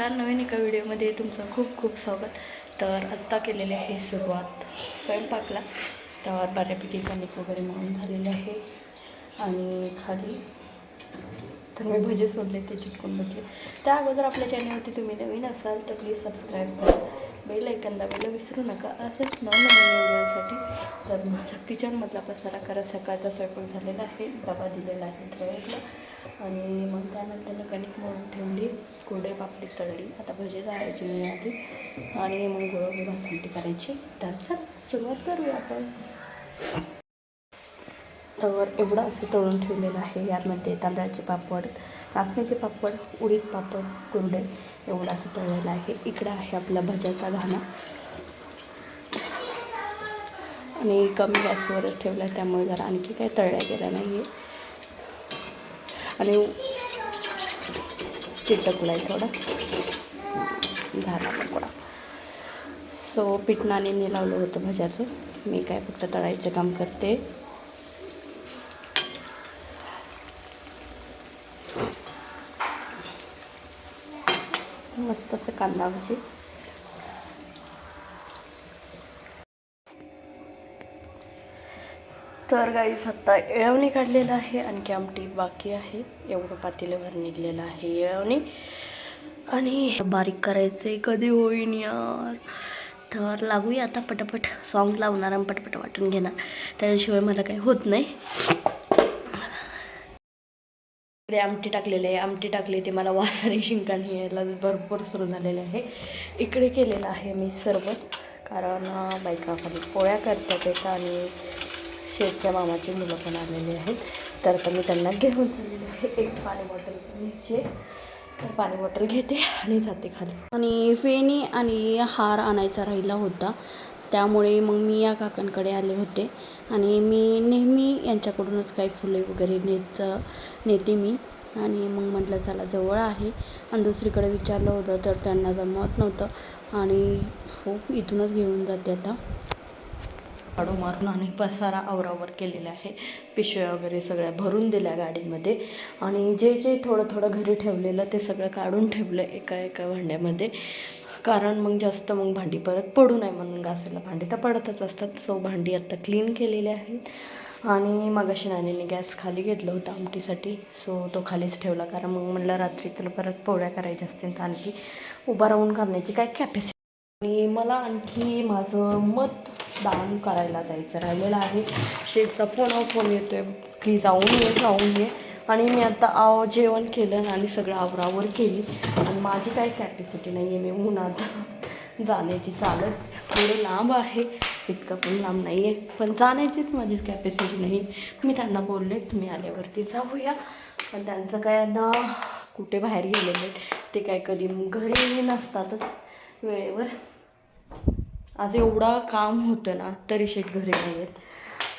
नमस्कार. नवीन एका व्हिडिओमध्ये तुमचं खूप खूप स्वागत. तर आत्ता केलेली आहे सुरुवात स्वयंपाकला. तर बऱ्यापैकी कणिक वगैरे म्हणून झालेले आहे. आणि खाली तर मी भजे सोडले ते चिटकून बसले. त्या अगोदर आपल्या चॅनलवरती तुम्ही नवीन असाल तर प्लीज सबस्क्राईब करा. बेल ऐकन दाबायला विसरू नका. असंच नवनवीन व्हिडिओसाठी तर माझा किचनमधला पसारा करत सकाळचा स्वयंपाक झालेला आहे. डबा दिलेला आहे. ड्रायव्हरला आणि मग त्यानंतर कणिक मळून ठेवली कुरडे पापडी तळली. आता भजे जायची मी आली आणि मग गोळी भाजी करायची. तर चल सुरुवात करूया आपण. तर एवढं असं तळून ठेवलेलं आहे. यामध्ये तांदळाचे पापड नाचण्याचे पापड उडीद पापड कुरडे एवढं असं तळलेलं आहे. इकडं आहे आपला भज्याचा घाणा. आणि कमी गॅसवरच ठेवला आहे त्यामुळे जरा आणखी काही तळल्या गेला नाही आहे आणि चिटकला आहे थोडा. झाला पकोडा. सो पिठणाने लावलं होतं भज्याचं. मी काय फक्त तळायचं काम करते. मस्त असं कांदा भजी. तर गाई आत्ता येळवणी काढलेलं आहे. आणखी आमटी बाकी आहे. एवढं पातेल्यावर निघलेलं आहे येळवणी. आणि बारीक करायचं कधी होईन यार. तर लागूया आता पटापट. सॉन्ग लावणार आणि पटपट वाटून घेणार. त्याच्याशिवाय मला काही होत नाही. इकडे आमटी टाकलेली आहे. आमटी टाकली ते मला वासाने आणि शिंकाने यायला भरपूर सुरू झालेले आहे. इकडे केलेलं आहे मी सर्व. कारण बायका खाली पोळ्या करतात एका आणि शेठच्या मामाची मुलं पण आलेली आहेत. तर आता मी त्यांना घेऊन चाललेली आहे. एक पाणी बॉटल घ्यायचे तर पाणी बॉटल घेते आणि जाते खाली. आणि फेणी आणि हार आणायचा राहिला होता. त्यामुळे मग मी या काकांकडे आले होते. आणि मी नेहमी यांच्याकडूनच काही फुले वगैरे नेत नेते मी. आणि मग म्हटलं चला जवळ आहे. आणि दुसरीकडे विचारलं होतं तर त्यांना जमवत नव्हतं. आणि हो इथूनच घेऊन जाते आता. काढू मारून आणि पसारा आवरावर केलेला आहे. पिशव्या वगैरे सगळ्या भरून दिल्या गाडीमध्ये. आणि जे जे थोडं थोडं घरी ठेवलेलं ते सगळं काढून ठेवलं एका एका भांड्यामध्ये. कारण मग जास्त मग भांडी परत पडू नये म्हणून घासायला भांडी तर पडतच असतात. सो भांडी आत्ता क्लीन केलेली आहेत. आणि मगाशी नानीने गॅस खाली घेतलं होतं आमटीसाठी. सो तो खालीच ठेवला कारण मग म्हणलं रात्री तर परत पोळ्या करायच्या असतील तर आणखी उभा राहून करण्याची काय कॅपॅसिटी आणि मला आणखी माझं मत दान करायला जायचं राहिलेलं आहे. शेठचा फोन फोन येतो आहे की जाऊन ये जाऊन ये. आणि मी आता आव जेवण केलं आणि सगळं आवरावर केली. आणि माझी काही कॅपॅसिटी नाही आहे मी उन्हात जाण्याची चालत. थोडं लांब आहे. इतकं पण लांब नाही आहे पण जाण्याचीच माझी कॅपॅसिटी नाही. मी त्यांना बोलले तुम्ही आल्यावरती जाऊया. पण त्यांचं काय ना कुठे बाहेर गेलेले आहेत ते काय कधी घरी नसतातच वेळेवर. आज एवढा काम होतं ना तरी शेट घरी नाही आहेत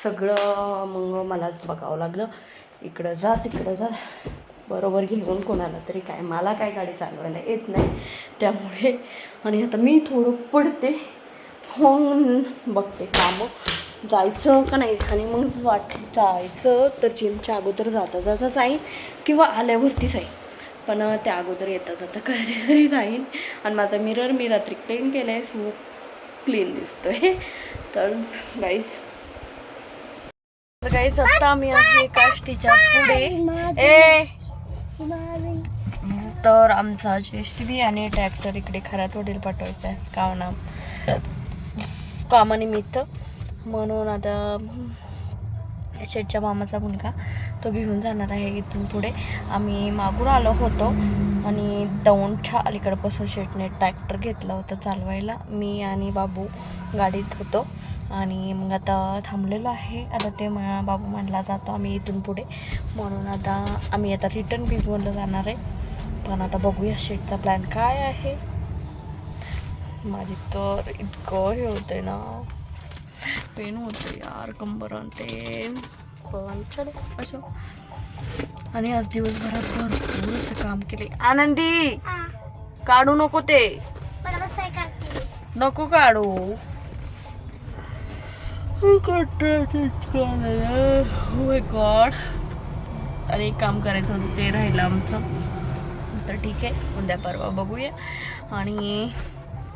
सगळं मग मलाच बघावं लागलं. इकडं जा तिकडं जा. बरोबर घेऊन कोणाला तरी काय? मला काय गाडी चालवायला येत नाही. त्यामुळे आणि आता मी थोडं पडते. होऊन बघते कामं. जायचं का नाही? आणि मग वाट जायचं तर जिमच्या अगोदर जाता जाता जाईन किंवा आल्यावरती जाईन. पण त्या अगोदर येता जाता कधी तरी जाईन. आणि माझा मिरर मी रात्री क्लीन केला आहे सो क्लीन दिसतोय. तर गाईस तर गाईस आता आम्ही आहे काष्टीच्या पुढे. ए! तर आमचा जे सी आणि ट्रॅक्टर इकडे खरात वडील पाठवायचा आहे. कामना कामानिमित्त. म्हणून आता शेठच्या मामाचा मुलगा तो घेऊन जाणार आहे इथून पुढे. आम्ही मागून आलो होतो आणि दौंडच्या अलीकडपासून शेठने ट्रॅक्टर घेतला होता चालवायला. मी आणि बाबू गाडीत होतो आणि मग आता थांबलेलो आहे. आता ते मा बाबू म्हणला जातो आम्ही इथून पुढे. म्हणून आता आम्ही आता रिटर्न पिगवलं जाणार आहे. पण आता बघूया शेठचा प्लॅन काय आहे. माझी तर इतकं हे होतंय ना. पेन होतं यार कंबर आणि ते पण चलो असो आणि आज दिवसभरात भरपूर असं काम केले. आनंदी! काढू नको ते. नको काढू. गॉड आणि एक काम करायचं होतं ते राहिलं आमचं. तर ठीक आहे उद्या परवा बघूया. आणि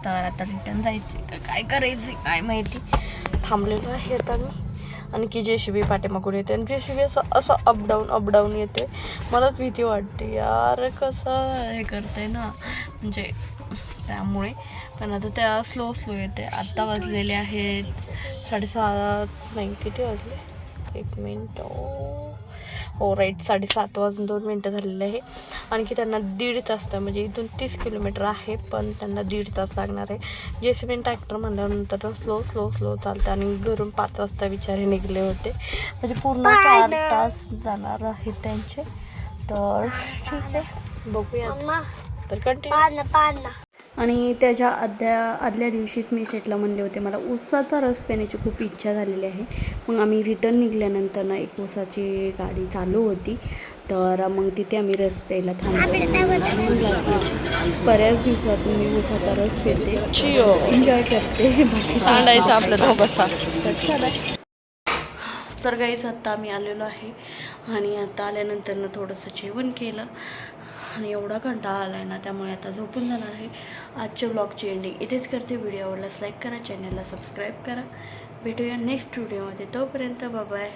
तर आता रिटर्न जायचं का काय करायचं काय माहिती? थांबलेलो आहे आता मी. आणखी जे शिबी पाठीमागून येते. आणि जे शिबी असं असं अपडाऊन अपडाऊन येते. मलाच भीती वाटते. यार कसं हे करते ना. म्हणजे त्यामुळे. पण आता त्या स्लो स्लो येते. आत्ता वाजलेले आहेत साडेसात नाही किती वाजले? एक मिनिट हो राईट साडेसात वाजून दोन मिनटं झालेले आहे. आणखी त्यांना दीड तास तर म्हणजे इथून तीस किलोमीटर आहे पण त्यांना दीड तास लागणार आहे. जे सी ट्रॅक्टर म्हणल्यानंतर स्लो स्लो स्लो चालतं आणि घरून पाच वाजता विचारे निघले होते. म्हणजे पूर्ण चार तास जाणार आहेत त्यांचे. तर ठीक आहे बघूया तर कंटिन्यू आणि त्याच्या आदल्या आदल्या दिवशीच मी शेटला म्हणले होते मला ऊसाचा रस पिण्याची खूप इच्छा झालेली आहे. मग आम्ही रिटर्न निघाल्यानंतर ना एक ऊसाची गाडी चालू होती. तर मग तिथे आम्ही रस प्यायला थांबलो बऱ्याच दिवसातून मी ऊसाचा रस पिते. एन्जॉय करते. बाकी आपलं तर गाईज आत्ता आम्ही आलेलो आहे. आणि आता आल्यानंतरनं थोडंसं जेवण केलं. आणि एवढा कंटाळा आला आहे ना त्यामुळे आता झोपून जाणार आहे. आजच्या ब्लॉगची एंडिंग इथेच करते. व्हिडिओ आवडल्यास लाईक करा चॅनलला सबस्क्राईब करा. भेटूया नेक्स्ट व्हिडिओमध्ये तोपर्यंत बाय